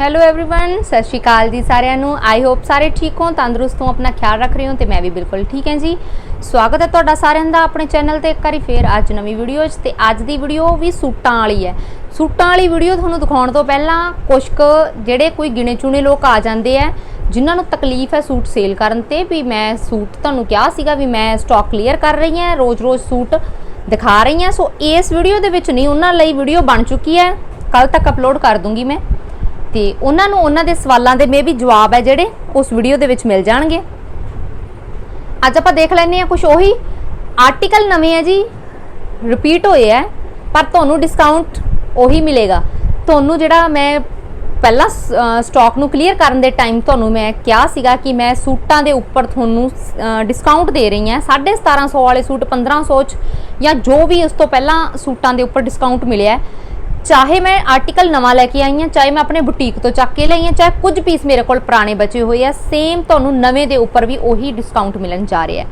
Hello everyone ਸਤਿ ਸ਼੍ਰੀ ਅਕਾਲ ਜੀ ਸਾਰਿਆਂ ਨੂੰ ਆਈ ਹੋਪ ਸਾਰੇ ਠੀਕ ਹੋ ਤੰਦਰੁਸਤ ਹੋ ਆਪਣਾ ਖਿਆਲ ਰੱਖ ਰਹੇ ਹੋ ਤੇ ਮੈਂ ਵੀ ਬਿਲਕੁਲ ਠੀਕ ਹਾਂ ਜੀ ਸਵਾਗਤ ਹੈ ਤੁਹਾਡਾ ਸਾਰਿਆਂ ਦਾ ਆਪਣੇ ਚੈਨਲ ਤੇ ਇੱਕ ਵਾਰੀ ਫੇਰ ਅੱਜ ਨਵੀਂ ਵੀਡੀਓ 'ਚ ਤੇ ਅੱਜ ਦੀ ਵੀਡੀਓ ਵੀ ਸੂਟਾਂ ਵਾਲੀ ਹੈ ਸੂਟਾਂ ਵਾਲੀ ਵੀਡੀਓ ਤੁਹਾਨੂੰ ਦਿਖਾਉਣ ਤੋਂ ਪਹਿਲਾਂ ਕੁਝ ਕੁ ਜਿਹੜੇ ਕੋਈ ਗਿਣੇ ਚੁਣੇ ਲੋਕ ਆ ਜਾਂਦੇ ਆ ਜਿਨ੍ਹਾਂ ਨੂੰ ਤਕਲੀਫ ਹੈ ਸੂਟ ਸੇਲ ਕਰਨ ਤੇ ਵੀ ਮੈਂ ਸੂਟ ਤੁਹਾਨੂੰ ਕਿਹਾ ਸੀਗਾ ਵੀ ਮੈਂ ਸਟਾਕ ਕਲੀਅਰ ਕਰ ਰਹੀ ਹਾਂ ਰੋਜ਼-ਰੋਜ਼ ਸੂਟ ਦਿਖਾ ਰਹੀ ਹਾਂ ਸੋ ਇਸ ਵੀਡੀਓ ਦੇ ਵਿੱਚ ਨਹੀਂ ਉਹਨਾਂ ਲਈ ਵੀਡੀਓ ਬਣ ਚੁੱਕੀ ਹੈ ਕੱਲ ਤੱਕ ਅਪਲੋਡ ਕਰ ਦੂੰਗੀ ਮੈਂ ਤੇ ਉਹਨਾਂ ਨੂੰ ਉਹਨਾਂ ਦੇ ਸਵਾਲਾਂ ਦੇ ਮੇ ਵੀ ਜਵਾਬ ਹੈ ਜਿਹੜੇ ਉਸ ਵੀਡੀਓ ਦੇ ਵਿੱਚ ਮਿਲ ਜਾਣਗੇ। ਅੱਜ ਆਪਾਂ ਦੇਖ ਲੈਂਦੇ ਹਾਂ ਕੁਝ ਉਹੀ ਆਰਟੀਕਲ ਨਵੇਂ ਹੈ ਜੀ ਰਿਪੀਟ ਹੋਏ ਹੈ, ਪਰ ਤੁਹਾਨੂੰ ਡਿਸਕਾਊਂਟ ਉਹੀ ਮਿਲੇਗਾ। ਤੁਹਾਨੂੰ ਜਿਹੜਾ ਮੈਂ ਪਹਿਲਾਂ ਸਟਾਕ ਨੂੰ ਕਲੀਅਰ ਕਰਨ ਦੇ ਟਾਈਮ ਤੁਹਾਨੂੰ ਮੈਂ ਕਿਹਾ ਸੀਗਾ ਕਿ ਮੈਂ ਸੂਟਾਂ ਦੇ ਉੱਪਰ ਤੁਹਾਨੂੰ ਡਿਸਕਾਊਂਟ ਦੇ ਰਹੀ ਹਾਂ। 1750 ਵਾਲੇ ਸੂਟ 1500 ਚ ਜਾਂ ਜੋ ਵੀ ਉਸ ਤੋਂ ਪਹਿਲਾਂ ਸੂਟਾਂ ਦੇ ਉੱਪਰ ਡਿਸਕਾਊਂਟ ਮਿਲਿਆ ਹੈ ਚਾਹੇ ਮੈਂ ਆਰਟੀਕਲ ਨਵਾਂ ਲੈ ਕੇ ਆਈ ਹਾਂ, ਚਾਹੇ ਮੈਂ ਆਪਣੇ ਬੁਟੀਕ ਤੋਂ ਚੱਕ ਕੇ ਲਈ ਹਾਂ, ਚਾਹੇ ਕੁਝ ਪੀਸ ਮੇਰੇ ਕੋਲ ਪੁਰਾਣੇ ਬਚੇ ਹੋਏ ਆ ਸੇਮ ਤੁਹਾਨੂੰ ਨਵੇਂ ਦੇ ਉੱਪਰ ਵੀ ਉਹੀ ਡਿਸਕਾਊਂਟ ਮਿਲਣ ਜਾ ਰਿਹਾ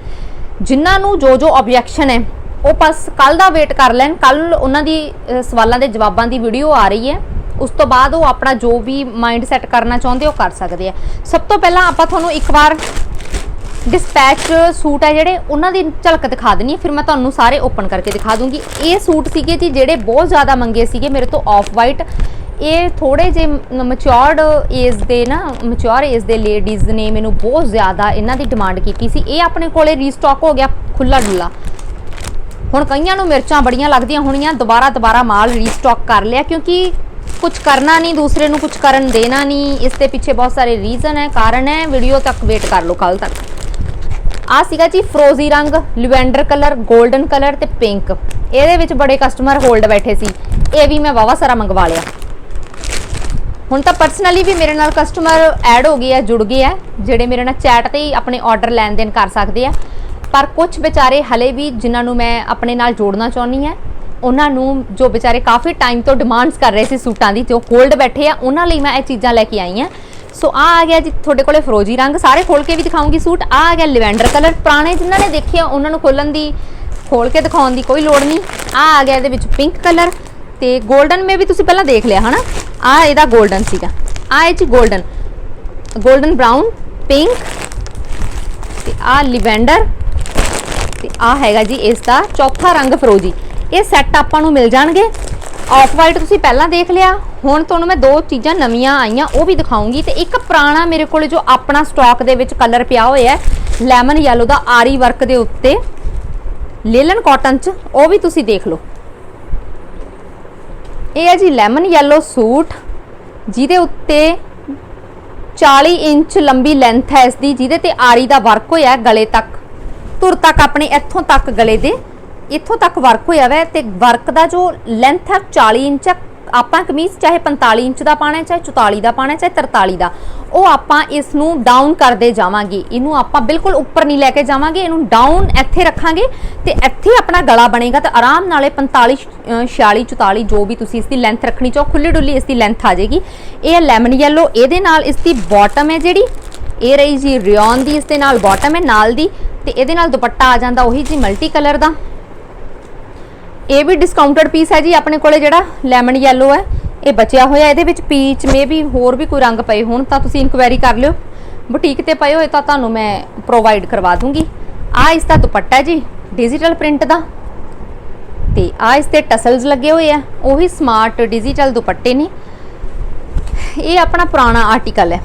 ਜਿਨ੍ਹਾਂ ਨੂੰ ਜੋ ਜੋ ਆਬਜੈਕਸ਼ਨ ਹੈ, ਉਹ ਬਸ ਕੱਲ ਦਾ ਵੇਟ ਕਰ ਲੈਣ ਕੱਲ ਉਹਨਾਂ ਦੀ ਸਵਾਲਾਂ ਦੇ ਜਵਾਬਾਂ ਦੀ ਵੀਡੀਓ ਆ ਰਹੀ ਹੈ। ਉਸ ਤੋਂ ਬਾਅਦ ਉਹ ਆਪਣਾ ਜੋ ਵੀ ਮਾਈਂਡ ਸੈਟ ਕਰਨਾ ਚਾਹੁੰਦੇ, ਉਹ ਕਰ ਸਕਦੇ ਆ। ਸਭ ਤੋਂ ਪਹਿਲਾਂ ਆਪਾਂ ਤੁਹਾਨੂੰ ਇੱਕ ਵਾਰ ਡਿਸਪੈਚ ਸੂਟ ਹੈ ਜਿਹੜੇ ਉਹਨਾਂ ਦੀ ਝਲਕ ਦਿਖਾ ਦੇਣੀ ਹੈ। ਫਿਰ ਮੈਂ ਤੁਹਾਨੂੰ ਸਾਰੇ ਓਪਨ ਕਰਕੇ ਦਿਖਾ ਦੂੰਗੀ। ਇਹ ਸੂਟ ਸੀਗੇ ਜੀ ਜਿਹੜੇ ਬਹੁਤ ਜ਼ਿਆਦਾ ਮੰਗੇ ਸੀਗੇ ਮੇਰੇ ਤੋਂ ਆਫ ਵਾਈਟ ਇਹ ਥੋੜੇ ਜੇ ਮੈਚੁਰਡ ਏਜ ਦੇ ਨਾ ਮੈਚੁਰ ਏਜ ਦੇ ਲੇਡੀਜ਼ ਨੇ ਮੈਨੂੰ ਬਹੁਤ ਜ਼ਿਆਦਾ ਇਹਨਾਂ ਦੀ ਡਿਮਾਂਡ ਕੀਤੀ ਸੀ। ਇਹ ਆਪਣੇ ਕੋਲੇ ਰੀਸਟਾਕ ਹੋ ਗਿਆ ਖੁੱਲਾ ਡੁੱਲਾ ਹੁਣ ਕਈਆਂ ਨੂੰ ਮਿਰਚਾਂ ਬੜੀਆਂ ਲੱਗਦੀਆਂ ਹੋਣੀਆਂ, ਦੁਬਾਰਾ ਦੁਬਾਰਾ ਮਾਲ ਰੀਸਟਾਕ ਕਰ ਲਿਆ ਕਿਉਂਕਿ ਕੁਝ ਕਰਨਾ ਨਹੀਂ, ਦੂਸਰੇ ਨੂੰ ਕੁਝ ਕਰਨ ਦੇਣਾ ਨਹੀਂ। ਇਸ ਦੇ ਪਿੱਛੇ ਬਹੁਤ ਸਾਰੇ ਰੀਜ਼ਨ ਹੈ, ਕਾਰਨ ਹੈ। ਵੀਡੀਓ ਤੱਕ ਵੇਟ ਕਰ ਲਓ ਕੱਲ ਤੱਕ। ਆ ਸੀਗਾ ਜੀ ਫਰੋਜ਼ੀ ਰੰਗ, ਲਿਵੈਂਡਰ ਕਲਰ 골ਡਨ ਕਲਰ ਤੇ ਪਿੰਕ। ਇਹਦੇ ਵਿੱਚ ਬੜੇ ਕਸਟਮਰ ਹੋਲਡ ਬੈਠੇ ਸੀ। ਇਹ ਵੀ ਮੈਂ ਵਾਵਾ ਸਾਰਾ ਮੰਗਵਾ ਲਿਆ। ਹੁਣ ਤਾਂ ਪਰਸਨਲੀ ਵੀ ਮੇਰੇ ਨਾਲ ਕਸਟਮਰ ਐਡ ਹੋ ਗਏ ਆ ਜੁੜ ਗਏ ਆ ਜਿਹੜੇ ਮੇਰੇ ਨਾਲ ਚੈਟ ਤੇ ਹੀ ਆਪਣੇ ਆਰਡਰ ਲੈਣ ਦੇਣ ਕਰ ਸਕਦੇ ਆ। ਪਰ ਕੁਝ ਵਿਚਾਰੇ ਹਲੇ ਵੀ ਜਿਨ੍ਹਾਂ ਨੂੰ ਮੈਂ ਆਪਣੇ ਨਾਲ ਜੋੜਨਾ ਚਾਹੁੰਦੀ ਆ ਉਹਨਾਂ ਨੂੰ ਜੋ ਵਿਚਾਰੇ ਕਾਫੀ ਟਾਈਮ ਤੋਂ ਡਿਮਾਂਡਸ ਕਰ ਰਹੇ ਸੀ ਸੂਟਾਂ ਦੀ ਜੋ ਹੋਲਡ ਬੈਠੇ ਆ, ਉਹਨਾਂ ਲਈ ਮੈਂ ਇਹ ਚੀਜ਼ਾਂ ਲੈ ਕੇ ਆਈ ਆ ਸੋ ਆ ਆ ਗਿਆ ਜੀ ਤੁਹਾਡੇ ਕੋਲੇ ਫਰੋਜੀ ਰੰਗ, ਸਾਰੇ ਖੋਲ ਕੇ ਵੀ ਦਿਖਾਉਂਗੀ ਸੂਟ। ਆ ਆ ਗਿਆ ਲਿਵੈਂਡਰ ਕਲਰ, ਪੁਰਾਣੇ ਜਿਨ੍ਹਾਂ ਨੇ ਦੇਖਿਆ ਉਹਨਾਂ ਨੂੰ ਖੋਲਣ ਦੀ, ਖੋਲ ਕੇ ਦਿਖਾਉਣ ਦੀ ਕੋਈ ਲੋੜ ਨਹੀਂ। ਆ ਆ ਗਿਆ ਇਹਦੇ ਵਿੱਚ ਪਿੰਕ ਕਲਰ ਤੇ 골ਡਨ ਮੇ ਵੀ ਤੁਸੀਂ ਪਹਿਲਾਂ ਦੇਖ ਲਿਆ, ਹਨਾ? ਆ ਇਹਦਾ 골ਡਨ ਸੀਗਾ। ਆ ਇਹ ਚ 골ਡਨ 골ਡਨ ਬ੍ਰਾਊਨ, ਪਿੰਕ ਤੇ ਆ ਲਿਵੈਂਡਰ ਤੇ ਆ ਹੈਗਾ ਜੀ ਇਸ ਦਾ ਚੌਥਾ ਰੰਗ ਫਰੋਜੀ। ਇਹ ਸੈੱਟ ਆਪਾਂ ਨੂੰ ਮਿਲ ਜਾਣਗੇ। ਆਫ ਵਾਈਟ ਤੁਸੀਂ ਪਹਿਲਾਂ ਦੇਖ ਲਿਆ ਹੁਣ ਤੁਹਾਨੂੰ ਮੈਂ ਦੋ ਚੀਜ਼ਾਂ ਨਵੀਆਂ ਆਈਆਂ, ਉਹ ਵੀ ਦਿਖਾਉਂਗੀ ਤੇ ਇੱਕ ਪੁਰਾਣਾ ਮੇਰੇ ਕੋਲ ਜੋ ਆਪਣਾ ਸਟਾਕ ਦੇ ਵਿੱਚ ਕਲਰ ਪਿਆ ਹੋਇਆ ਹੈ ਲੈਮਨ ਯੈਲੋ ਦਾ ਆਰੀ ਵਰਕ ਦੇ ਉੱਤੇ ਲੇਲਨ ਕਾਟਨ ਚ, ਉਹ ਵੀ ਤੁਸੀਂ ਦੇਖ ਲਓ। ਇਹ ਹੈ ਜੀ ਲੈਮਨ ਯੈਲੋ ਸੂਟ, ਜਿਹਦੇ ਉੱਤੇ 40 ਇੰਚ ਲੰਬੀ ਲੈਂਥ ਹੈ ਇਸ ਦੀ, ਜਿਹਦੇ ਤੇ ਆਰੀ ਦਾ ਵਰਕ ਹੋਇਆ ਗਲੇ ਤੱਕ। ਧੁਰ ਤੱਕ ਆਪਣੇ ਇੱਥੋਂ ਤੱਕ ਗਲੇ ਦੇ, ਇੱਥੋਂ ਤੱਕ ਵਰਕ ਹੋਇਆ ਵੈ ਤੇ ਵਰਕ ਦਾ ਜੋ ਲੈਂਥ ਹੈ 40 ਇੰਚ ਆਪਾਂ ਕਮੀਜ਼ ਚਾਹੇ 45 ਇੰਚ ਦਾ ਪਾਣਾ ਚਾਹੇ 44 ਦਾ ਪਾਣਾ ਚਾਹੇ 43 ਦਾ ਉਹ ਆਪਾਂ ਇਸ ਨੂੰ ਡਾਊਨ ਕਰਦੇ ਜਾਵਾਂਗੇ। ਇਹਨੂੰ ਆਪਾਂ ਬਿਲਕੁਲ ਉੱਪਰ ਨਹੀਂ ਲੈ ਕੇ ਜਾਵਾਂਗੇ ਇਹਨੂੰ ਡਾਊਨ ਇੱਥੇ ਰੱਖਾਂਗੇ ਤੇ ਇੱਥੇ ਆਪਣਾ ਗਲਾ ਬਣੇਗਾ ਤਾਂ ਆਰਾਮ ਨਾਲੇ 45 ਅ, 46 44 ਜੋ ਵੀ ਤੁਸੀਂ ਇਸ ਦੀ ਲੈਂਥ ਰੱਖਣੀ ਚਾਹੋ ਖੁੱਲੀ ਡੁੱਲੀ ਇਸ ਦੀ ਲੈਂਥ ਆ ਜਾਏਗੀ। ਇਹ ਹੈ ਲੈਮਨ ਯੈਲੋ ਇਹਦੇ ਨਾਲ ਇਸ ਦੀ ਬਾਟਮ ਹੈ ਜਿਹੜੀ ਇਹ ਰਹੀ ਜੀ ਰਿਓਨ ਦੀ ਇਸ ਦੇ ਨਾਲ ਬਾਟਮ ਹੈ ਨਾਲ ਦੀ ਤੇ ਇਹਦੇ ਨਾਲ ਦੁਪੱਟਾ ਆ ਜਾਂਦਾ ਉਹੀ ਜੀ ਮਲਟੀ ਕਲਰ ਦਾ। ਇਹ ਵੀ ਡਿਸਕਾਊਂਟਡ ਪੀਸ ਹੈ ਜੀ, ਆਪਣੇ ਕੋਲੇ ਜਿਹੜਾ ਲੈਮਨ ਯੈਲੋ ਹੈ, ਇਹ ਬਚਿਆ ਹੋਇਆ, ਇਹਦੇ ਵਿੱਚ ਪੀਚ ਮੇ ਵੀ ਹੋਰ ਵੀ ਕੋਈ ਰੰਗ ਪਏ ਹੋਣ, ਤਾਂ ਤੁਸੀਂ ਇਨਕੁਆਇਰੀ ਕਰ ਲਿਓ। ਬੁਟੀਕ ਤੇ ਪਏ ਹੋਏ ਤਾਂ ਤੁਹਾਨੂੰ ਮੈਂ ਪ੍ਰੋਵਾਈਡ ਕਰਵਾ ਦੂੰਗੀ। ਆ ਇਸ ਦਾ ਦੁਪੱਟਾ ਜੀ ਡਿਜੀਟਲ ਪ੍ਰਿੰਟ ਦਾ। ਤੇ ਆ ਇਸ ਤੇ ਟਸਲਸ ਲੱਗੇ ਹੋਏ ਆ, ਉਹੀ ਸਮਾਰਟ ਡਿਜੀਟਲ ਦੁਪੱਟੇ ਨੇ। ਇਹ ਆਪਣਾ ਪੁਰਾਣਾ ਆਰਟੀਕਲ ਹੈ।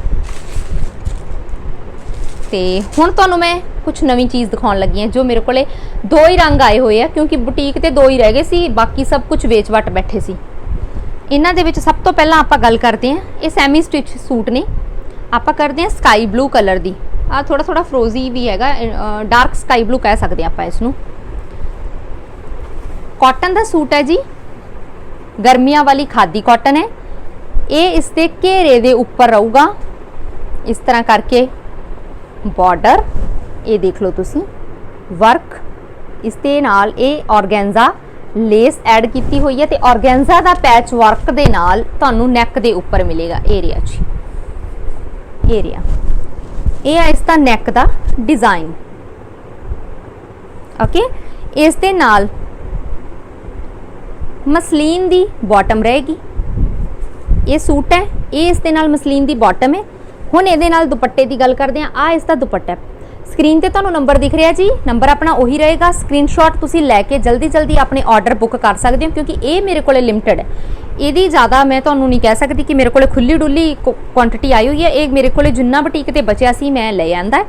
ਤੇ ਹੁਣ ਤੁਹਾਨੂੰ ਮੈਂ ਕੁਝ ਨਵੀਂ ਚੀਜ਼ ਦਿਖਾਉਣ ਲੱਗੀ ਹਾਂ ਜੋ ਮੇਰੇ ਕੋਲੇ ਦੋ ਹੀ ਰੰਗ ਆਏ ਹੋਏ ਆ, ਕਿਉਂਕਿ ਬੁਟੀਕ ਤੇ ਦੋ ਹੀ ਰਹਿ ਗਏ ਸੀ, ਬਾਕੀ ਸਭ ਕੁਝ ਵੇਚ ਵਟ ਬੈਠੇ ਸੀ। ਇਹਨਾਂ ਦੇ ਵਿੱਚ ਸਭ ਤੋਂ ਪਹਿਲਾਂ ਆਪਾਂ ਗੱਲ ਕਰਦੇ ਹਾਂ, ਇਹ ਸੈਮੀ ਸਟਿਚ ਸੂਟ ਨੇ। ਆਪਾਂ ਕਰਦੇ ਹਾਂ ਸਕਾਈ ਬਲੂ ਕਲਰ ਦੀ। ਆ ਥੋੜਾ ਥੋੜਾ ਫਰੋਜ਼ੀ ਵੀ ਹੈਗਾ ਡਾਰਕ ਸਕਾਈ ਬਲੂ ਕਹਿ ਸਕਦੇ ਆਪਾਂ ਇਸ ਨੂੰ ਕਾਟਨ ਦਾ ਸੂਟ ਹੈ ਜੀ, ਗਰਮੀਆਂ ਵਾਲੀ ਖਾਦੀ ਕਾਟਨ ਹੈ। ਇਹ ਇਸ ਦੇ ਘੇਰੇ ਦੇ ਉੱਪਰ ਰਹੂਗਾ। ਇਸ ਤਰ੍ਹਾਂ ਕਰਕੇ ਬਾਰਡਰ ਇਹ ਦੇਖ ਲਓ ਤੁਸੀਂ। ਵਰਕ, ਇਸ ਦੇ ਨਾਲ ਇਹ ਔਰਗੈਂਜਾ ਲੇਸ ਐਡ ਕੀਤੀ ਹੋਈ ਹੈ ਤੇ ਔਰਗੈਂਜਾ ਦਾ ਪੈਚ ਵਰਕ ਦੇ ਨਾਲ ਤੁਹਾਨੂੰ ਨੈਕ ਦੇ ਉੱਪਰ ਮਿਲੇਗਾ ਏਰੀਆ ਜੀ ਏਰੀਆ ਇਹ ਆ ਇਸ ਦਾ ਨੈਕ ਦਾ ਡਿਜ਼ਾਈਨ। ਓਕੇ ਇਸ ਦੇ ਨਾਲ ਮਸਲੀਨ ਦੀ ਬਾਟਮ ਰਹੇਗੀ। ਇਹ ਸੂਟ ਹੈ, ਇਹ ਇਸ ਦੇ ਨਾਲ ਮਸਲੀਨ ਦੀ ਬਾਟਮ ਹੈ। ਹੁਣ ਇਹਦੇ ਨਾਲ ਦੁਪੱਟੇ ਦੀ ਗੱਲ ਕਰਦੇ ਆ ਆ ਇਸ ਦਾ ਦੁਪੱਟਾ ਸਕਰੀਨ ਤੇ ਤੁਹਾਨੂੰ ਨੰਬਰ ਦਿਖ ਰਿਹਾ ਜੀ। ਨੰਬਰ ਆਪਣਾ ਉਹੀ ਰਹੇਗਾ। ਸਕਰੀਨਸ਼ਾਟ ਤੁਸੀਂ ਲੈ ਕੇ ਜਲਦੀ ਜਲਦੀ ਆਪਣੇ ਆਰਡਰ ਬੁੱਕ ਕਰ ਸਕਦੇ ਹੋ, ਕਿਉਂਕਿ ਇਹ ਮੇਰੇ ਕੋਲੇ ਲਿਮਟਿਡ ਹੈ। ਇਹਦੀ ਜ਼ਿਆਦਾ ਮੈਂ ਤੁਹਾਨੂੰ ਨਹੀਂ ਕਹਿ ਸਕਦੀ ਕਿ ਮੇਰੇ ਕੋਲੇ ਖੁੱਲੀ ਡੁੱਲੀ ਕੁਆਂਟੀਟੀ ਆਈ ਹੋਈ ਹੈ। ਇਹ ਮੇਰੇ ਕੋਲੇ ਜਿੰਨਾ ਬਟੀਕ ਤੇ ਬਚਿਆ ਸੀ, ਮੈਂ ਲੈ ਆਂਦਾ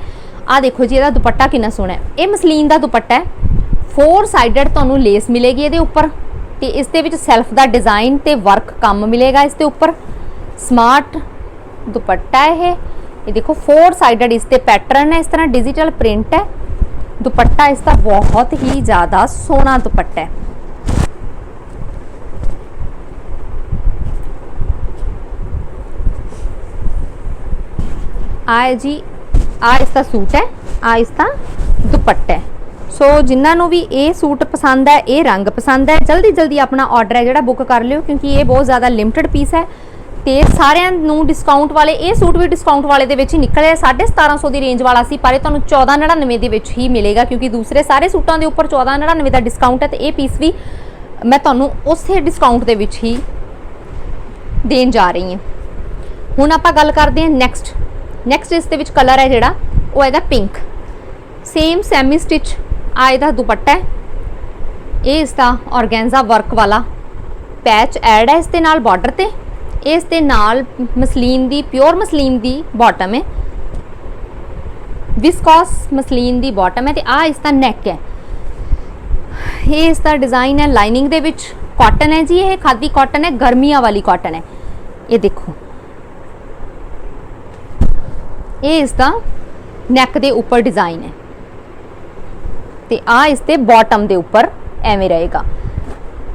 ਆ ਦੇਖੋ ਜੀ, ਇਹਦਾ ਦੁਪੱਟਾ ਕਿੰਨਾ ਸੋਹਣਾ ਹੈ। ਇਹ ਮਸਲੀਨ ਦਾ ਦੁਪੱਟਾ ਹੈ। ਫੋਰ ਸਾਈਡਡ ਤੁਹਾਨੂੰ ਲੇਸ ਮਿਲੇਗੀ ਇਹਦੇ ਉੱਪਰ ਤੇ ਇਸ ਦੇ ਵਿੱਚ ਸੈਲਫ ਦਾ ਡਿਜ਼ਾਈਨ ਤੇ ਵਰਕ ਕੰਮ ਮਿਲੇਗਾ ਇਸ ਦੇ ਉੱਪਰ। ਸਮਾਰਟ ਦੁਪੱਟਾ ਹੈ ਇਹ। ਇਹ ਦੇਖੋ ਫੋਰ ਸਾਈਡਡ ਇਸ ਤੇ ਪੈਟਰਨ ਹੈ ਇਸ ਤਰ੍ਹਾਂ ਡਿਜੀਟਲ ਪ੍ਰਿੰਟ ਹੈ ਦੁਪੱਟਾ ਇਸ ਦਾ ਬਹੁਤ ਹੀ ਜ਼ਿਆਦਾ ਸੋਹਣਾ ਦੁਪੱਟਾ ਹੈ ਆ ਜੀ ਆ ਇਸ ਦਾ ਸੂਟ ਹੈ ਆ ਇਸ ਦਾ ਦੁਪੱਟਾ ਹੈ ਸੋ ਜਿਨ੍ਹਾਂ ਨੂੰ ਵੀ ਇਹ ਸੂਟ ਪਸੰਦ ਹੈ ਇਹ ਰੰਗ ਪਸੰਦ ਹੈ ਜਲਦੀ ਜਲਦੀ ਆਪਣਾ ਆਰਡਰ ਹੈ ਜਿਹੜਾ ਬੁੱਕ ਕਰ ਲਿਓ ਕਿਉਂਕਿ ਇਹ ਬਹੁਤ ਜ਼ਿਆਦਾ ਲਿਮਟਿਡ ਪੀਸ ਹੈ ਤੇ ਸਾਰਿਆਂ ਨੂੰ ਡਿਸਕਾਊਂਟ ਵਾਲੇ, ਇਹ ਸੂਟ ਵੀ ਡਿਸਕਾਊਂਟ ਵਾਲੇ ਦੇ ਵਿੱਚ ਹੀ ਨਿਕਲਿਆ। 1750 ਦੀ ਰੇਂਜ ਵਾਲਾ ਸੀ, ਪਰ ਇਹ ਤੁਹਾਨੂੰ 1499 ਦੇ ਵਿੱਚ ਹੀ ਮਿਲੇਗਾ, ਕਿਉਂਕਿ ਦੂਸਰੇ ਸਾਰੇ ਸੂਟਾਂ ਦੇ ਉੱਪਰ 1499 ਦਾ ਡਿਸਕਾਊਂਟ ਹੈ ਤੇ ਇਹ ਪੀਸ ਵੀ ਮੈਂ ਤੁਹਾਨੂੰ ਉਸੇ ਡਿਸਕਾਊਂਟ ਦੇ ਵਿੱਚ ਹੀ ਦੇਣ ਜਾ ਰਹੀ ਹਾਂ। ਹੁਣ ਆਪਾਂ ਗੱਲ ਕਰਦੇ ਹਾਂ ਨੈਕਸਟ ਨੈਕਸਟ ਇਸ ਦੇ ਵਿੱਚ ਕਲਰ ਹੈ ਜਿਹੜਾ, ਉਹ ਇਹਦਾ ਪਿੰਕ ਸੇਮ ਸੈਮੀ ਸਟਿਚ ਆਏ ਦਾ ਦੁਪੱਟਾ ਹੈ। ਇਹ ਇਸ ਦਾ ਔਰਗੈਂਜ਼ਾ ਵਰਕ ਵਾਲਾ। ਪੈਚ ਐਡ ਹੈ ਇਸ ਦੇ ਨਾਲ ਬਾਰਡਰ ਤੇ। ਇਸ ਦੇ ਨਾਲ ਮਸਲੀਨ ਦੀ ਪਿਓਰ ਮਸਲੀਨ ਦੀ ਬਾਟਮ ਹੈ। ਵਿਸਕੋਸ ਮਸਲੀਨ ਦੀ ਬਾਟਮ ਹੈ ਤੇ ਆ ਇਸ ਦਾ ਨੈਕ ਹੈ। ਇਹ ਇਸ ਦਾ ਡਿਜ਼ਾਈਨ ਹੈ ਲਾਈਨਿੰਗ ਦੇ ਵਿੱਚ। ਕਾਟਨ ਹੈ ਜੀ, ਇਹ ਖਾਦੀ ਕਾਟਨ ਹੈ, ਗਰਮੀਆਂ ਵਾਲੀ ਕਾਟਨ ਹੈ। ਇਹ ਦੇਖੋ। ਇਹ ਇਸ ਦਾ ਨੈਕ ਦੇ ਉੱਪਰ ਡਿਜ਼ਾਈਨ ਹੈ। ਤੇ ਆ ਇਸ ਤੇ ਬਾਟਮ ਦੇ ਉੱਪਰ ਐਵੇਂ ਰਹੇਗਾ।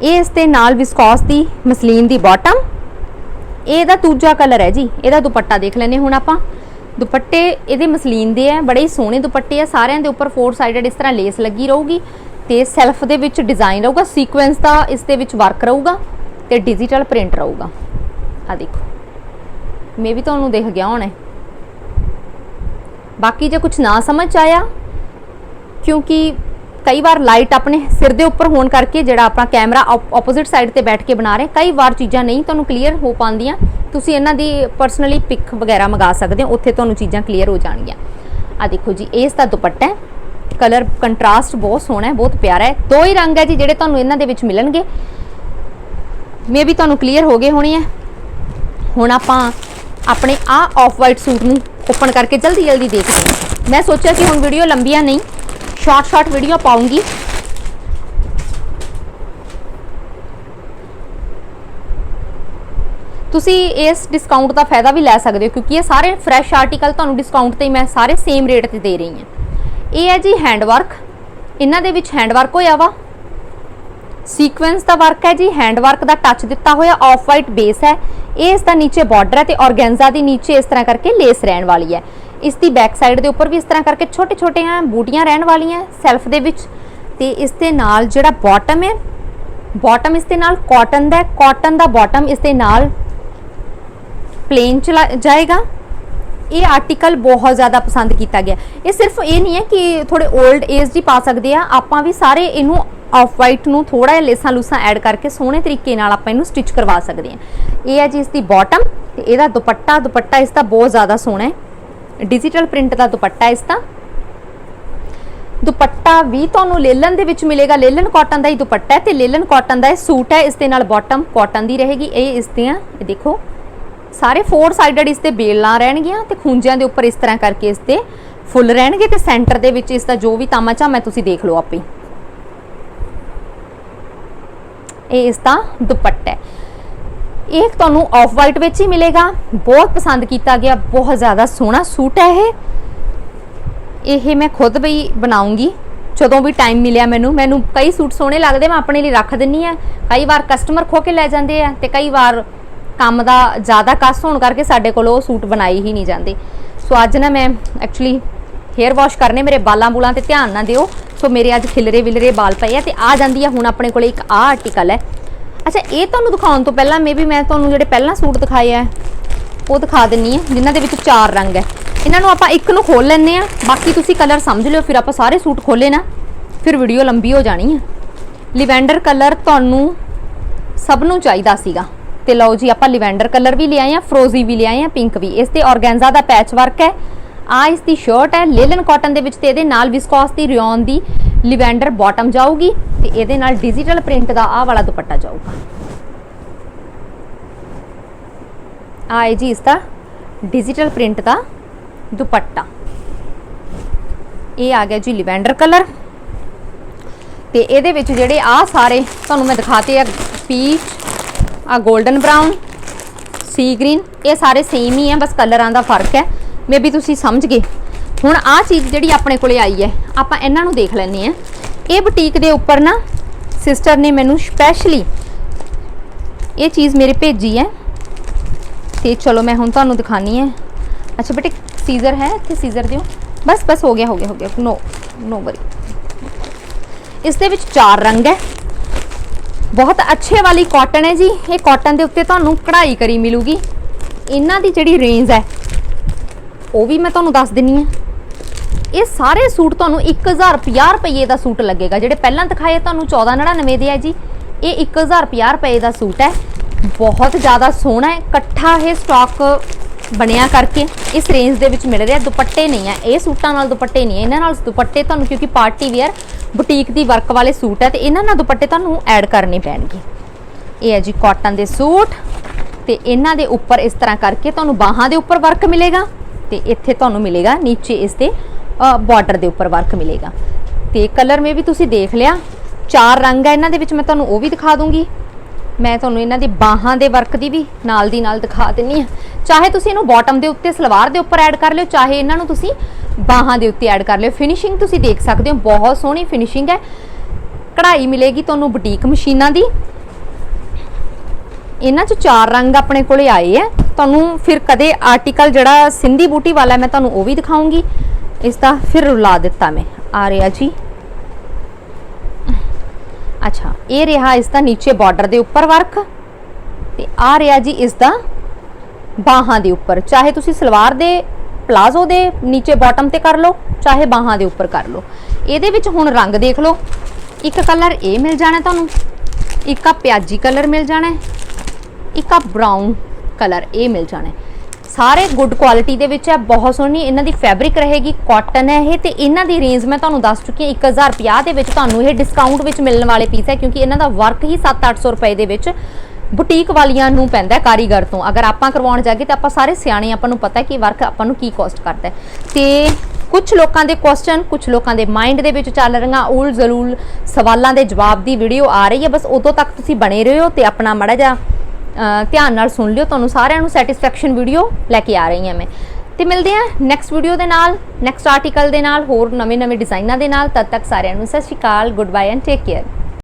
ਇਹ ਇਸ ਦੇ ਨਾਲ ਵਿਸਕੋਸ ਦੀ ਮਸਲੀਨ ਦੀ ਬਾਟਮ ਇਹਦਾ ਦੂਜਾ ਕਲਰ ਹੈ ਜੀ, ਇਹਦਾ ਦੁਪੱਟਾ ਦੇਖ ਲੈਨੇ ਹੁਣ ਆਪਾਂ। ਦੁਪੱਟੇ ਇਹਦੇ ਮਸਲੀਨ ਦੇ ਆ, ਬੜੇ ਹੀ ਸੋਹਣੇ ਦੁਪੱਟੇ ਆ, ਸਾਰਿਆਂ ਦੇ ਉੱਪਰ ਫੋਰ ਸਾਈਡਡ ਇਸ ਤਰ੍ਹਾਂ ਲੇਸ ਲੱਗੀ ਰਹੂਗੀ ਤੇ ਸੈਲਫ ਦੇ ਵਿੱਚ ਡਿਜ਼ਾਈਨ ਰਹੂਗਾ ਸੀਕੁਐਂਸ ਦਾ ਇਸ ਦੇ ਵਿੱਚ ਵਰਕ ਰਹੂਗਾ ਤੇ ਡਿਜੀਟਲ ਪ੍ਰਿੰਟ ਰਹੂਗਾ। ਆ ਦੇਖੋ, ਮੇ ਵੀ ਤੁਹਾਨੂੰ ਦੇਖ ਗਿਆ ਹੋਣਾ ਬਾਕੀ ਜੇ ਕੁਝ ਨਾ ਸਮਝ ਆਇਆ, ਕਿਉਂਕਿ ਕਈ ਵਾਰ ਲਾਈਟ ਆਪਣੇ ਸਿਰ ਦੇ ਉੱਪਰ ਹੋਣ ਕਰਕੇ ਜਿਹੜਾ ਆਪਣਾ ਕੈਮਰਾ ਆਪੋਜ਼ਿਟ ਸਾਈਡ ਤੇ ਬੈਠ ਕੇ ਬਣਾ ਰਹੇ, ਕਈ ਵਾਰ ਚੀਜ਼ਾਂ ਨਹੀਂ ਤੁਹਾਨੂੰ ਕਲੀਅਰ ਹੋ ਪਾਉਂਦੀਆਂ। ਤੁਸੀਂ ਇਹਨਾਂ ਦੀ ਪਰਸਨਲੀ ਪਿਕ ਵਗੈਰਾ ਮੰਗਾ ਸਕਦੇ ਹੋ, ਉੱਥੇ ਤੁਹਾਨੂੰ ਚੀਜ਼ਾਂ ਕਲੀਅਰ ਹੋ ਜਾਣਗੀਆਂ। ਆ ਦੇਖੋ ਜੀ ਇਸ ਦਾ ਦੁਪੱਟਾ ਹੈ। ਕਲਰ ਕੰਟਰਾਸਟ ਬਹੁਤ ਸੋਹਣਾ ਹੈ, ਬਹੁਤ ਪਿਆਰਾ ਹੈ। ਦੋ ਹੀ ਰੰਗ ਹੈ ਜੀ ਜਿਹੜੇ ਤੁਹਾਨੂੰ ਇਹਨਾਂ ਦੇ ਵਿੱਚ ਮਿਲਣਗੇ। ਮੇ ਵੀ ਤੁਹਾਨੂੰ ਕਲੀਅਰ ਹੋ ਗਏ ਹੋਣੇ ਆ ਹੁਣ ਆਪਾਂ ਆਪਣੇ ਆ ਆਫ ਵਾਈਟ ਸੂਟ ਨੂੰ ਓਪਨ ਕਰਕੇ ਜਲਦੀ ਜਲਦੀ ਦੇਖਦੇ ਹਾਂ। ਮੈਂ ਸੋਚਿਆ ਕਿ ਹੁਣ ਵੀਡੀਓ ਲੰਬੀਆਂ ਨਹੀਂ। ਸ਼ਾਰਟ ਸ਼ਾਰਟ ਵੀਡੀਓ ਪਾਉਂਗੀ। ਤੁਸੀਂ ਇਸ ਡਿਸਕਾਊਂਟ ਦਾ ਫਾਇਦਾ ਵੀ ਲੈ ਸਕਦੇ ਹੋ, ਕਿਉਂਕਿ ਇਹ ਸਾਰੇ ਫਰੈਸ਼ ਆਰਟੀਕਲ ਤੁਹਾਨੂੰ ਡਿਸਕਾਊਂਟ ਤੇ ਮੈਂ ਸਾਰੇ ਸੇਮ ਰੇਟ ਤੇ ਦੇ ਰਹੀ ਹਾਂ। ਇਹ ਹੈ ਜੀ ਹੈਂਡ ਵਰਕ ਇਹਨਾਂ ਦੇ ਵਿੱਚ ਹੈਂਡ ਵਰਕ ਹੋਇਆ ਵਾ। ਸੀਕੁਐਂਸ ਦਾ ਵਰਕ ਹੈ ਜੀ ਹੈਂਡ ਵਰਕ ਦਾ ਟੱਚ ਦਿੱਤਾ ਹੋਇਆ ਆਫ ਵਾਈਟ ਬੇਸ ਹੈ। ਇਹ ਇਸ ਦਾ ਨੀਚੇ ਬਾਰਡਰ ਹੈ ਤੇ ਔਰਗੈਂਜ਼ਾ ਦੀ ਨੀਚੇ ਇਸ ਤਰ੍ਹਾਂ ਕਰਕੇ ਲੇਸ ਰਹਿਣ ਵਾਲੀ ਹੈ। ਇਸ ਦੀ ਬੈਕ ਸਾਈਡ ਦੇ ਉੱਪਰ ਵੀ ਇਸ ਤਰ੍ਹਾਂ ਕਰਕੇ ਛੋਟੇ ਛੋਟੇ ਆ, ਬੂਟੀਆਂ ਰਹਿਣ ਵਾਲੀਆਂ ਸੈਲਫ ਦੇ ਵਿੱਚ। ਤੇ ਇਸ ਦੇ ਨਾਲ ਜਿਹੜਾ ਬਾਟਮ ਹੈ ਬਾਟਮ ਇਸ ਦੇ ਨਾਲ ਕਾਟਨ ਦਾ ਕਾਟਨ ਦਾ ਬਾਟਮ ਇਸ ਦੇ ਨਾਲ ਪਲੇਨ ਚਲਾ ਜਾਏਗਾ। ਇਹ ਆਰਟੀਕਲ ਬਹੁਤ ਜ਼ਿਆਦਾ ਪਸੰਦ ਕੀਤਾ ਗਿਆ। ਇਹ ਸਿਰਫ ਇਹ ਨਹੀਂ ਹੈ ਕਿ ਥੋੜੇ 올ਡ ਏਜ ਦੀ ਪਾ ਸਕਦੇ ਆ। ਆਪਾਂ ਵੀ ਸਾਰੇ ਇਹਨੂੰ ਆਫ ਵਾਈਟ ਨੂੰ ਥੋੜਾ ਜਿਹਾ ਲੇਸਾਂ ਲੂਸਾਂ ਐਡ ਕਰਕੇ ਸੋਹਣੇ ਤਰੀਕੇ ਨਾਲ ਆਪਾਂ ਇਹਨੂੰ ਸਟਿਚ ਕਰਵਾ ਸਕਦੇ ਆ। ਇਹ ਹੈ ਜੀ ਇਸ ਦੀ ਬਾਟਮ ਤੇ ਇਹਦਾ ਦੁਪੱਟਾ ਦੁਪੱਟਾ ਇਸ ਦਾ ਬਹੁਤ ਜ਼ਿਆਦਾ ਸੋਹਣਾ ਹੈ। ਡਿਜੀਟਲ ਪ੍ਰਿੰਟ ਦਾ ਦੁਪੱਟਾ ਇਸ ਦਾ। ਦੁਪੱਟਾ ਵੀ ਤੁਹਾਨੂੰ ਲੇਲਨ ਦੇ ਵਿੱਚ ਮਿਲੇਗਾ। ਲੇਲਨ ਕਾਟਨ ਦਾ ਹੀ ਦੁਪੱਟਾ ਹੈ ਤੇ ਲੇਲਨ ਕਾਟਨ ਦਾ ਇਹ ਸੂਟ ਹੈ। ਇਸ ਦੇ ਨਾਲ ਬਾਟਮ ਕਾਟਨ ਦੀ ਰਹੇਗੀ। ਇਹ ਇਸ ਦੀਆਂ, ਇਹ ਦੇਖੋ, ਸਾਰੇ ਫੋਰ ਸਾਈਡਡ ਇਸ ਤੇ ਬੇਲਾਂ ਰਹਿਣਗੀਆਂ ਤੇ ਖੂੰਜਿਆਂ ਦੇ ਉੱਪਰ ਇਸ ਤਰ੍ਹਾਂ ਕਰਕੇ ਇਸ ਤੇ ਫੁੱਲ ਰਹਿਣਗੇ ਤੇ ਸੈਂਟਰ ਦੇ ਵਿੱਚ ਇਸ ਦਾ ਜੋ ਵੀ ਤਾਮਾਚਾ ਮੈਂ ਤੁਸੀਂ ਦੇਖ ਲਓ ਆਪੇ। ਇਹ ਇਸ ਦਾ ਦੁਪੱਟਾ ਹੈ। ਇਹ ਤੁਹਾਨੂੰ ਆਫ ਵਾਈਟ ਵਿੱਚ ਹੀ ਮਿਲੇਗਾ। ਬਹੁਤ ਪਸੰਦ ਕੀਤਾ ਗਿਆ, ਬਹੁਤ ਜ਼ਿਆਦਾ ਸੋਹਣਾ ਸੂਟ ਹੈ ਇਹ। ਇਹ ਮੈਂ ਖੁਦ ਵੀ ਬਣਾਉਂਗੀ। ਜਦੋਂ ਵੀ ਟਾਈਮ ਮਿਲਿਆ ਮੈਨੂੰ ਮੈਨੂੰ ਕਈ ਸੂਟ ਸੋਹਣੇ ਲੱਗਦੇ, ਮੈਂ ਆਪਣੇ ਲਈ ਰੱਖ ਦਿੰਨੀ ਆ। ਕਈ ਵਾਰ ਕਸਟਮਰ ਖੋ ਕੇ ਲੈ ਜਾਂਦੇ ਆ ਤੇ ਕਈ ਵਾਰ ਕੰਮ ਦਾ ਜ਼ਿਆਦਾ ਕਸ ਹੋਣ ਕਰਕੇ ਸਾਡੇ ਕੋਲ ਉਹ ਸੂਟ ਬਣਾਈ ਹੀ ਨਹੀਂ ਜਾਂਦੇ। ਸੋ ਅੱਜ ਨਾ ਮੈਂ ਐਕਚੁਅਲੀ ਹੇਅਰ ਵਾਸ਼ ਕਰਨੇ, ਮੇਰੇ ਬਾਲਾਂ ਬੂਲਾਂ ਤੇ ਧਿਆਨ ਨਾ ਦਿਓ। ਸੋ ਮੇਰੇ ਅੱਜ ਖਿਲਰੇ ਵਿਲਰੇ ਬਾਲ ਪਏ ਆ ਤੇ ਆ ਜਾਂਦੀ ਆ। ਹੁਣ ਆਪਣੇ ਕੋਲੇ ਇੱਕ ਆ ਆਰਟੀਕਲ ਹੈ। ਅੱਛਾ, ਇਹ ਤੁਹਾਨੂੰ ਦਿਖਾਉਣ ਤੋਂ ਪਹਿਲਾਂ ਮੇਬੀ ਮੈਂ ਤੁਹਾਨੂੰ ਜਿਹੜੇ ਪਹਿਲਾਂ ਸੂਟ ਦਿਖਾਏ ਆ, ਉਹ ਦਿਖਾ ਦਿੰਨੀ ਆ, ਜਿਨ੍ਹਾਂ ਦੇ ਵਿੱਚ ਚਾਰ ਰੰਗ ਹੈ ਇਹਨਾਂ ਨੂੰ ਆਪਾਂ ਇੱਕ ਨੂੰ ਖੋਲ ਲੈਂਦੇ ਆ, ਬਾਕੀ ਤੁਸੀਂ ਕਲਰ ਸਮਝ ਲਿਓ, ਫਿਰ ਆਪਾਂ ਸਾਰੇ ਸੂਟ ਖੋਲੇ ਨਾ, ਫਿਰ ਵੀਡੀਓ ਲੰਬੀ ਹੋ ਜਾਣੀ ਹੈ ਲਿਵੈਂਡਰ ਕਲਰ ਤੁਹਾਨੂੰ ਸਭ ਨੂੰ ਚਾਹੀਦਾ ਸੀਗਾ। ਤੇ ਲਓ ਜੀ, ਆਪਾਂ ਲਿਵੈਂਡਰ ਕਲਰ ਵੀ ਲਿਆਏ ਆ ਫਰੋਜ਼ੀ ਵੀ ਲਿਆਏ ਆ ਪਿੰਕ ਵੀ। ਇਸ ਤੇ ਔਰਗੈਂਜ਼ਾ ਦਾ ਪੈਚ ਵਰਕ ਹੈ। ਆ ਇਸ ਦੀ ਸ਼ਰਟ ਹੈ ਲੇਲਨ ਕਾਟਨ ਦੇ ਵਿੱਚ ਤੇ ਇਹਦੇ ਨਾਲ ਵਿਸਕੋਸ ਦੀ ਰਿਓਨ ਦੀ ਲਿਵੈਂਡਰ ਬਾਟਮ ਜਾਊਗੀ ਤੇ ਇਹਦੇ ਨਾਲ ਡਿਜੀਟਲ ਪ੍ਰਿੰਟ ਦਾ ਆਹ ਵਾਲਾ ਦੁਪੱਟਾ ਜਾਊਗਾ। ਆਏ ਜੀ ਇਸ ਦਾ ਡਿਜੀਟਲ ਪ੍ਰਿੰਟ ਦਾ ਦੁਪੱਟਾ। ਇਹ ਆ ਗਿਆ ਜੀ ਲਿਵੈਂਡਰ ਕਲਰ। ਤੇ ਇਹਦੇ ਵਿੱਚ ਜਿਹੜੇ ਆ ਸਾਰੇ, ਤੁਹਾਨੂੰ ਮੈਂ ਦਿਖਾਤੇ ਆ ਪੀਚ ਆ 골ਡਨ ਬ੍ਰਾਊਨ ਸੀ ਗ੍ਰੀਨ ਇਹ ਸਾਰੇ ਸੇਮ ਹੀ ਆ, ਬਸ ਕਲਰਾਂ ਦਾ ਫ਼ਰਕ ਹੈ। ਮੇਬੀ ਤੁਸੀਂ ਸਮਝ ਗਏ। ਹੁਣ ਆ ਚੀਜ਼ ਜਿਹੜੀ ਆਪਣੇ ਕੋਲੇ ਆਈ ਹੈ, ਆਪਾਂ ਇਹਨਾਂ ਨੂੰ ਦੇਖ ਲੈਂਦੇ ਆ ਇਹ ਬੁਟੀਕ ਦੇ ਉੱਪਰ ਨਾ ਸਿਸਟਰ ਨੇ ਮੈਨੂੰ ਸਪੈਸ਼ਲੀ ਇਹ ਚੀਜ਼ ਮੇਰੇ ਭੇਜੀ ਹੈ। ਤੇ ਚਲੋ ਮੈਂ ਹੁਣ ਤੁਹਾਨੂੰ ਦਿਖਾਨੀ ਹੈ। ਅੱਛਾ ਬੇਟੇ ਸੀਜ਼ਰ ਹੈ ਇੱਥੇ ਸੀਜ਼ਰ ਦਿਓ। ਬਸ ਬਸ ਹੋ ਗਿਆ ਹੋ ਗਿਆ ਹੋ ਗਿਆ। ਨੋ ਨੋ ਵਰੀ ਇਸ ਦੇ ਵਿੱਚ ਚਾਰ ਰੰਗ ਹੈ। ਬਹੁਤ ਅੱਛੇ ਵਾਲੀ ਕਾਟਨ ਹੈ ਜੀ। ਇਹ ਕਾਟਨ ਦੇ ਉੱਤੇ ਤੁਹਾਨੂੰ ਕਢਾਈ ਕਰੀ ਮਿਲੂਗੀ। ਇਹਨਾਂ ਦੀ ਜਿਹੜੀ ਰੇਂਜ ਹੈ, ਉਹ ਵੀ ਮੈਂ ਤੁਹਾਨੂੰ ਦੱਸ ਦਿੰਨੀ ਆ ਇਹ ਸਾਰੇ ਸੂਟ ਤੁਹਾਨੂੰ 1050 ਰੁਪਏ ਦਾ ਸੂਟ ਲੱਗੇਗਾ। ਜਿਹੜੇ ਪਹਿਲਾਂ ਦਿਖਾਏ ਤੁਹਾਨੂੰ 1499 ਦੇ ਆ ਜੀ। ਇਹ 1050 ਰੁਪਏ ਦਾ ਸੂਟ ਹੈ। ਬਹੁਤ ਜ਼ਿਆਦਾ ਸੋਹਣਾ ਹੈ। ਇਕੱਠਾ ਇਹ ਸਟਾਕ ਬਣਿਆ ਕਰਕੇ ਇਸ ਰੇਂਜ ਦੇ ਵਿੱਚ ਮਿਲ ਰਿਹਾ। ਦੁਪੱਟੇ ਨਹੀਂ ਹੈ। ਇਹ ਸੂਟਾਂ ਨਾਲ ਦੁਪੱਟੇ ਨਹੀਂ ਇਹਨਾਂ ਨਾਲ ਦੁਪੱਟੇ ਤੁਹਾਨੂੰ, ਕਿਉਂਕਿ ਪਾਰਟੀ ਵੇਅਰ ਬੁਟੀਕ ਦੀ ਵਰਕ ਵਾਲੇ ਸੂਟ ਹੈ, ਤੇ ਇਹਨਾਂ ਨਾਲ ਦੁਪੱਟੇ ਤੁਹਾਨੂੰ ਐਡ ਕਰਨੇ ਪੈਣਗੇ। ਇਹ ਹੈ ਜੀ ਕਾਟਨ ਦੇ ਸੂਟ। ਤੇ ਇਹਨਾਂ ਦੇ ਉੱਪਰ ਇਸ ਤਰ੍ਹਾਂ ਕਰਕੇ ਤੁਹਾਨੂੰ ਬਾਹਾਂ ਦੇ ਉੱਪਰ ਵਰਕ ਮਿਲੇਗਾ। ਤੇ ਇੱਥੇ ਤੁਹਾਨੂੰ ਮਿਲੇਗਾ ਨੀਚੇ ਇਸ ਤੇ ਬਾਰਡਰ ਦੇ ਉੱਪਰ ਵਰਕ ਮਿਲੇਗਾ। ਤੇ ਕਲਰ ਮੇ ਵੀ ਤੁਸੀਂ ਦੇਖ ਲਿਆ, ਚਾਰ ਰੰਗ ਹੈ ਇਹਨਾਂ ਦੇ ਵਿੱਚ, ਮੈਂ ਤੁਹਾਨੂੰ ਉਹ ਵੀ ਦਿਖਾ ਦੂੰਗੀ। ਮੈਂ ਤੁਹਾਨੂੰ ਇਹਨਾਂ ਦੀ ਬਾਹਾਂ ਦੇ ਵਰਕ ਦੀ ਵੀ ਨਾਲ ਦੀ ਨਾਲ ਦਿਖਾ ਦਿੰਨੀ ਆ। ਚਾਹੇ ਤੁਸੀਂ ਇਹਨੂੰ ਬਾਟਮ ਦੇ ਉੱਤੇ, ਸਲਵਾਰ ਦੇ ਉੱਪਰ ਐਡ ਕਰ ਲਿਓ, ਚਾਹੇ ਇਹਨਾਂ ਨੂੰ ਤੁਸੀਂ ਬਾਹਾਂ ਦੇ ਉੱਤੇ ਐਡ ਕਰ ਲਿਓ। ਫਿਨਿਸ਼ਿੰਗ ਤੁਸੀਂ ਦੇਖ ਸਕਦੇ ਹੋ, ਬਹੁਤ ਸੋਹਣੀ ਫਿਨਿਸ਼ਿੰਗ ਹੈ। ਕਢਾਈ ਮਿਲੇਗੀ ਤੁਹਾਨੂੰ ਬੁਟੀਕ ਮਸ਼ੀਨਾਂ ਦੀ। ਇਹਨਾਂ 'ਚ ਚਾਰ ਰੰਗ ਆਪਣੇ ਕੋਲੇ ਆਏ ਆ। ਤੁਹਾਨੂੰ ਫਿਰ ਕਦੇ ਆਰਟੀਕਲ ਜਿਹੜਾ ਸਿੰਧੀ ਬੂਟੀ ਵਾਲਾ ਮੈਂ ਤੁਹਾਨੂੰ ਉਹ ਵੀ ਦਿਖਾਉਂਗੀ। ਇਸ ਦਾ ਫਿਰ ਰੁਲਾ ਦਿੱਤਾ ਮੈਂ। ਆ ਰਿਹਾ ਜੀ। ਅੱਛਾ, ਇਹ ਰਿਹਾ ਇਸ ਦਾ ਨੀਚੇ ਬਾਰਡਰ ਦੇ ਉੱਪਰ ਵਰਕ ਤੇ ਆ ਰਿਹਾ ਜੀ ਇਸ ਦਾ ਬਾਹਾਂ ਦੇ ਉੱਪਰ। ਚਾਹੇ ਤੁਸੀਂ ਸਲਵਾਰ ਦੇ ਪਲਾਜ਼ੋ ਦੇ ਨੀਚੇ ਬਾਟਮ ਤੇ ਕਰ ਲਓ, ਚਾਹੇ ਬਾਹਾਂ ਦੇ ਉੱਪਰ ਕਰ ਲਓ। ਇਹਦੇ ਵਿੱਚ ਹੁਣ ਰੰਗ ਦੇਖ ਲਓ। ਇੱਕ ਕਲਰ ਇਹ ਮਿਲ ਜਾਣਾ ਤੁਹਾਨੂੰ, ਇੱਕ ਆ ਪਿਆਜੀ ਕਲਰ ਮਿਲ ਜਾਣਾ, ਇੱਕ ਆ ਬ੍ਰਾਊਨ ਕਲਰ ਇਹ ਮਿਲ ਜਾਣਾ। ਸਾਰੇ ਗੁੱਡ ਕੁਆਲਿਟੀ ਦੇ ਵਿੱਚ ਹੈ, ਬਹੁਤ ਸੋਹਣੀ ਇਹਨਾਂ ਦੀ ਫੈਬਰਿਕ ਰਹੇਗੀ ਕਾਟਨ ਹੈ ਇਹ, ਤੇ ਇਹਨਾਂ ਦੀ ਰੇਂਜ ਮੈਂ ਤੁਹਾਨੂੰ ਦੱਸ ਚੁੱਕੀ ਹਾਂ 1050 ਦੇ ਵਿੱਚ ਤੁਹਾਨੂੰ ਇਹ ਡਿਸਕਾਊਂਟ ਵਿੱਚ ਮਿਲਣ ਵਾਲੇ ਪੀਸ ਹੈ, ਕਿਉਂਕਿ ਇਹਨਾਂ ਦਾ ਵਰਕ ਹੀ 7-800 ਰੁਪਏ ਦੇ ਵਿੱਚ ਬੁਟੀਕ ਵਾਲੀਆਂ ਨੂੰ ਪੈਂਦਾ ਕਾਰੀਗਰ ਤੋਂ। ਅਗਰ ਆਪਾਂ ਕਰਵਾਉਣ ਜਾਗੇ ਤਾਂ ਆਪਾਂ ਸਾਰੇ ਸਿਆਣੇ ਆਪਾਂ ਨੂੰ ਪਤਾ ਕਿ ਵਰਕ ਆਪਾਂ ਨੂੰ ਕੀ ਕੋਸਟ ਕਰਦਾ ਹੈ। ਤੇ ਕੁਝ ਲੋਕਾਂ ਦੇ ਕੁਐਸਚਨ ਕੁਝ ਲੋਕਾਂ ਦੇ ਮਾਈਂਡ ਦੇ ਵਿੱਚ ਚੱਲ ਰਹੀਆਂ ਉਲ ਜ਼ਲੂਲ ਸਵਾਲਾਂ ਦੇ ਜਵਾਬ ਦੀ ਵੀਡੀਓ ਆ ਰਹੀ ਹੈ, ਬਸ ਉਦੋਂ ਤੱਕ ਤੁਸੀਂ ਬਣੇ ਰਹੋ ਤੇ ਆਪਣਾ ਮੜਾ ਜਾ ਧਿਆਨ ਨਾਲ ਸੁਣ ਲਿਓ। ਤੁਹਾਨੂੰ ਸਾਰਿਆਂ ਨੂੰ ਸੈਟੀਸਫੈਕਸ਼ਨ ਵੀਡੀਓ ਲੈ ਕੇ ਆ ਰਹੀ ਹਾਂ ਮੈਂ। ਤੇ ਮਿਲਦੇ ਹਾਂ ਨੈਕਸਟ ਵੀਡੀਓ ਦੇ ਨਾਲ ਨੈਕਸਟ ਆਰਟੀਕਲ ਦੇ ਨਾਲ, ਹੋਰ ਨਵੇਂ-ਨਵੇਂ ਡਿਜ਼ਾਈਨਾਂ ਦੇ ਨਾਲ। ਤਦ ਤੱਕ ਸਾਰਿਆਂ ਨੂੰ ਸਤਿ ਸ਼੍ਰੀ ਅਕਾਲ good bye and take care